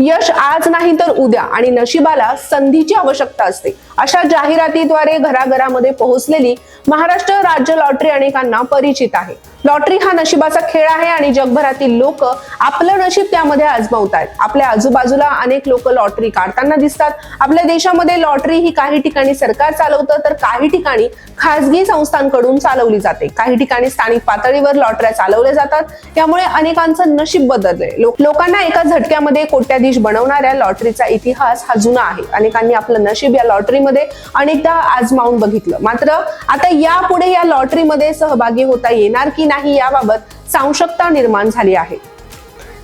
यश आज नाही तर उद्या आणि नशिबाला संधीची आवश्यकता असते. अशा जाहिरातीद्वारे घराघरामध्ये पोहोचलेली महाराष्ट्र राज्य लॉटरी अनेकांना परिचित आहे. लॉटरी हा नशिबाचा खेळ आहे आणि जगभरातील लोक आपलं नशीब त्यामध्ये आजमावत आहेत आपल्या आजूबाजूला अनेक लोक लॉटरी काढताना दिसतात. आपल्या देशामध्ये लॉटरी ही काही ठिकाणी सरकार चालवतं तर काही ठिकाणी खासगी संस्थांकडून चालवली जाते. काही ठिकाणी स्थानिक पातळीवर लॉटऱ्या चालवल्या जातात. त्यामुळे अनेकांचं नशीब बदललंय. लोकांना एका झटक्यामध्ये कोट्याधीश बनवणाऱ्या लॉटरीचा इतिहास हा जुना आहे. अनेकांनी आपलं नशीब या लॉटरीमध्ये अनेकदा आजमावून बघितलं. मात्र आता यापुढे या लॉटरीमध्ये सहभागी होता येणार की नाही याबाबत सांशकता निर्माण झाली आहे.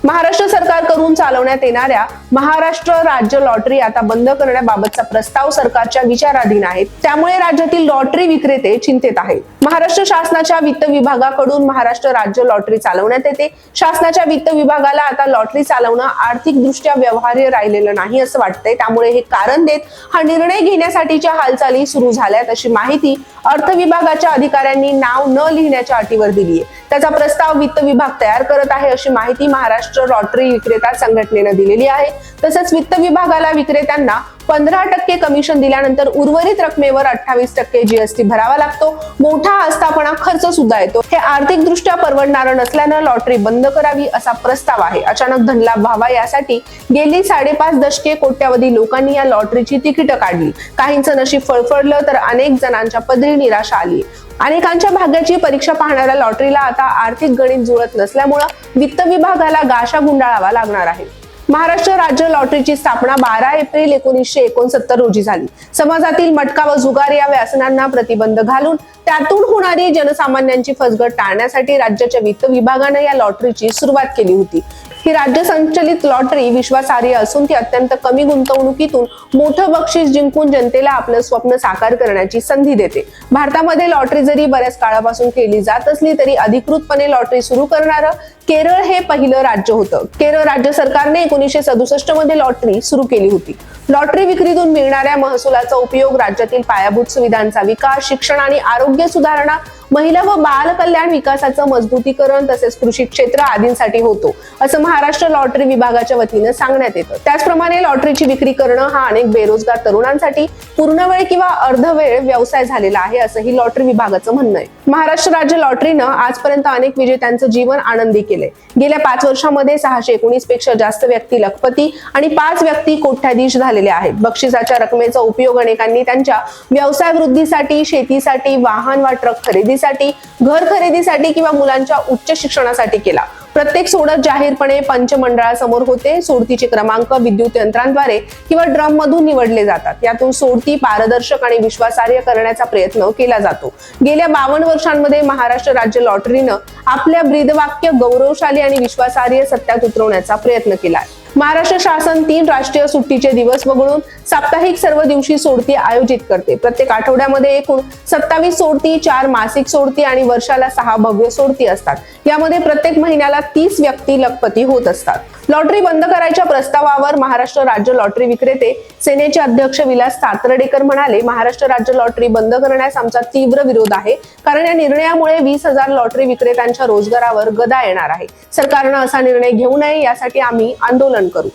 महाराष्ट्र सरकारकडून चालवण्यात येणाऱ्या महाराष्ट्र राज्य लॉटरी आता बंद करण्याबाबतचा प्रस्ताव सरकारच्या विचाराधीन आहे. त्यामुळे राज्यातील लॉटरी विक्रेते चिंतेत आहेत. महाराष्ट्र शासनाच्या वित्त विभागाकडून महाराष्ट्र राज्य लॉटरी चालवण्यात येते. शासनाच्या वित्त विभागाला आता लॉटरी चालवणं आर्थिकदृष्ट्या व्यवहार्य राहिलेलं नाही असं वाटतंय. त्यामुळे हे कारण देत हा निर्णय घेण्यासाठीच्या हालचाली सुरू झाल्यात अशी माहिती अर्थ विभागाच्या अधिकाऱ्यांनी नाव न लिहिण्याच्या अटीवर दिली आहे त्याचा प्रस्ताव वित्त विभाग तयार करत आहे अशी माहिती महाराष्ट्र लॉटरी विक्रेता संघटनेनं दिलेली आहे. तसंच वित्त विभागाला विक्रेत्यांना पंधरा टक्के कमिशन दिल्यानंतर उर्वरित रकमेवर अठ्ठावीस टक्के जीएसटी भरावा लागतो. मोठा आस्थापना खर्च सुद्धा येतो. हे आर्थिक दृष्ट्या परवडणारं नसल्यानं लॉटरी बंद करावी असा प्रस्ताव आहे. अचानक धनलाभ व्हावा यासाठी गेली साडेपाच दशके कोट्यावधी लोकांनी या लॉटरीची तिकीटं काढली. काहींचं नशीब फळफळलं तर अनेक जणांच्या पदरी निराशा आली. अनेकांच्या भाग्याची परीक्षा पाहणाऱ्या लॉटरीला आता आर्थिक गणित जुळत नसल्यामुळं वित्त विभागाला गाशा गुंडाळावा लागणार आहे. महाराष्ट्र राज्य लॉटरीची स्थापना बारा एप्रिल एकोणीसशे एकोणसत्तर रोजी झाली. समाजातील मटका व जुगार या व्यसनांना प्रतिबंध घालून त्यातून होणारी जनसामान्यांची फसगट टाळण्यासाठी राज्याच्या वित्त विभागानं या लॉटरीची सुरुवात केली होती. ही राज्य संचलित लॉटरी विश्वासार्ह असून ती अत्यंत कमी गुंतवणुकीतून मोठं बक्षीस जिंकून जनतेला आपलं स्वप्न साकार करण्याची संधी देते. भारतामध्ये लॉटरी जरी बऱ्याच काळापासून केली जात असली तरी अधिकृतपणे लॉटरी सुरू करणारं केरळ हे पहिलं राज्य होतं. केरळ राज्य सरकारने एकोणीसशे सदुसष्टमध्ये लॉटरी सुरू केली होती. लॉटरी विक्रीतून मिळणाऱ्या महसुलाचा उपयोग राज्यातील पायाभूत सुविधांचा विकास शिक्षण आणि आरोग्य सुधारणा महिला व बाल कल्याण विकासाचं मजबूतीकरण तसेच कृषी क्षेत्र आदींसाठी होतो असं महाराष्ट्र लॉटरी विभागाच्या वतीनं सांगण्यात येतं. त्याचप्रमाणे लॉटरीची विक्री करणं हा अनेक बेरोजगार तरुणांसाठी पूर्णवेळ किंवा अर्धवेळ व्यवसाय झालेला आहे असंही लॉटरी विभागाचं म्हणणं आहे. महाराष्ट्र राज्य लॉटरीनं आजपर्यंत अनेक विजेत्यांचं जीवन आनंदी केले गेल्या पाच वर्षामध्ये सहाशे एकोणीसपेक्षा जास्त व्यक्ती लखपती आणि पाच व्यक्ती कोट्याधीश झालेल्या आहेत. बक्षिसाच्या रकमेचा उपयोग अनेकांनी त्यांच्या व्यवसाय वृद्धीसाठी शेतीसाठी वाहन वा ट्रक खरेदीसाठी घर खरेदीसाठी किंवा मुलांच्या उच्च शिक्षणासाठी केला. प्रत्येक सोडत जाहीरपणे पंचमंडळासमोर होते. सोडतीचे क्रमांक विद्युत यंत्रांद्वारे किंवा ड्रम मधून निवडले जातात. यातून सोडती पारदर्शक आणि विश्वासार्ह करण्याचा प्रयत्न केला जातो. गेल्या बावन्न वर्षांमध्ये महाराष्ट्र राज्य लॉटरीनं आपल्या ब्रीदवाक्य गौरवशाली आणि विश्वासार्ह सत्यात उतरवण्याचा प्रयत्न केला आहे. महाराष्ट्र शासन तीन राष्ट्रीय सुट्टीचे दिवस वगळून साप्ताहिक सर्व दिवशी सोडती आयोजित करते. प्रत्येक आठवड्यामध्ये एकूण सत्तावीस सोडती चार मासिक सोडती आणि वर्षाला सहा भव्य सोडती असतात. यामध्ये प्रत्येक महिन्याला तीस व्यक्ती लखपती होत असतात. लॉटरी बंद करायच्या प्रस्तावावर महाराष्ट्र राज्य लॉटरी विक्रेते सेनेचे अध्यक्ष विलास सातरडेकर म्हणाले महाराष्ट्र राज्य लॉटरी बंद करण्यास आमचा तीव्र विरोध आहे. कारण या निर्णयामुळे वीस हजार लॉटरी विक्रेत्यांच्या रोजगारावर गदा येणार आहे. सरकारनं असा निर्णय घेऊ नये यासाठी आम्ही आंदोलन करू.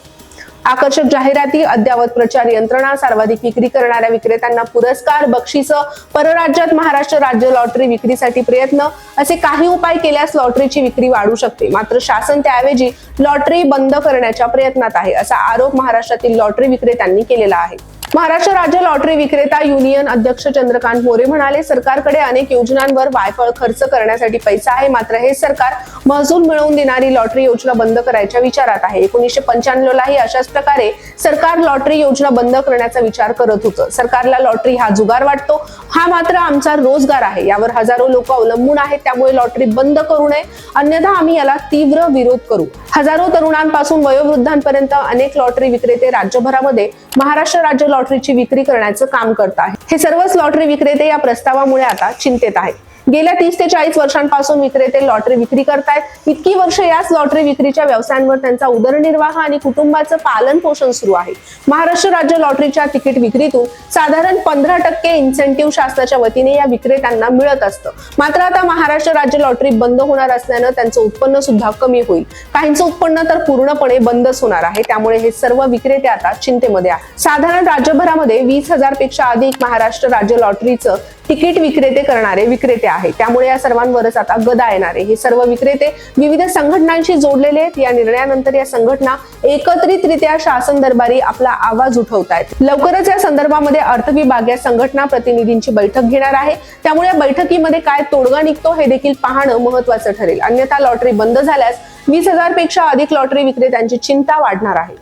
आकर्षक जाहिराती अद्यावत प्रचार यंत्रणा सर्वाधिक विक्री करणाऱ्या विक्रेत्यांना पुरस्कार बक्षिस परराज्यात महाराष्ट्र राज्य लॉटरी विक्रीसाठी प्रयत्न असे काही उपाय केल्यास लॉटरीची विक्री वाढू शकते. मात्र शासन त्याऐवजी लॉटरी बंद करण्याच्या प्रयत्नात आहे असा आरोप महाराष्ट्रातील लॉटरी विक्रेत्यांनी केलेला आहे. महाराष्ट्र राज्य लॉटरी विक्रेता युनियन अध्यक्ष चंद्रकांत मोरे म्हणाले सरकारकडे अनेक योजनांवर वायफळ खर्च करण्यासाठी पैसा आहे मात्र हे सरकार महसूल मिळवून देणारी लॉटरी योजना बंद करायच्या विचारात आहे. एकोणीसशे पंच्याण्णव लाही अशाच प्रकारे सरकार लॉटरी योजना बंद करण्याचा विचार करत होतं. सरकारला लॉटरी हा जुगार वाटतो. हा मात्र आमचा रोजगार आहे. यावर हजारो लोक अवलंबून आहेत. त्यामुळे लॉटरी बंद करू नये. अन्यथा आम्ही याला तीव्र विरोध करू. हजारो तरुणांपासून वयोवृद्धांपर्यंत अनेक लॉटरी विक्रेते राज्यभरामध्ये महाराष्ट्र राज्य लॉटरीची विक्री करण्याचं काम करत आहेत. हे सर्वच लॉटरी विक्रेते या प्रस्तावामुळे आता चिंतेत आहेत. गेल्या तीस ते चाळीस वर्षांपासून विक्रेते लॉटरी विक्री करतायत. इतकी वर्ष याच लॉटरी विक्रीच्या व्यवसायांवर त्यांचा उदरनिर्वाह आणि कुटुंबाचं पालन पोषण सुरू आहे. महाराष्ट्र राज्य लॉटरीच्या तिकीट विक्रीतून साधारण पंधरा टक्के इन्सेंटिव्ह शासनाच्या वतीने या विक्रेत्यांना मिळत असतं. मात्र आता महाराष्ट्र राज्य लॉटरी बंद होणार असल्यानं त्यांचं उत्पन्न सुद्धा कमी होईल. काहींचं उत्पन्न तर पूर्णपणे बंदच होणार आहे. त्यामुळे हे सर्व विक्रेते आता चिंतेमध्ये आहेत. साधारण राज्यभरामध्ये वीस हजारपेक्षा अधिक महाराष्ट्र राज्य लॉटरीचं तिकीट विक्रेते करणारे विक्रेते आहे. त्यामुळे या सर्वांवरच आता गदा येणार आहे. हे सर्व विक्रेते विविध संघटनांशी जोडलेले आहेत. या निर्णयानंतर या संघटना एकत्रितरित्या शासन दरबारी आपला आवाज उठवत आहेत लवकरच या संदर्भामध्ये अर्थ विभाग या संघटना प्रतिनिधींची बैठक घेणार आहे. त्यामुळे या बैठकीमध्ये काय तोडगा निघतो हे देखील पाहणं महत्वाचं ठरेल. अन्यथा लॉटरी बंद झाल्यास वीस हजारपेक्षा अधिक लॉटरी विक्रेत्यांची चिंता वाढणार आहे.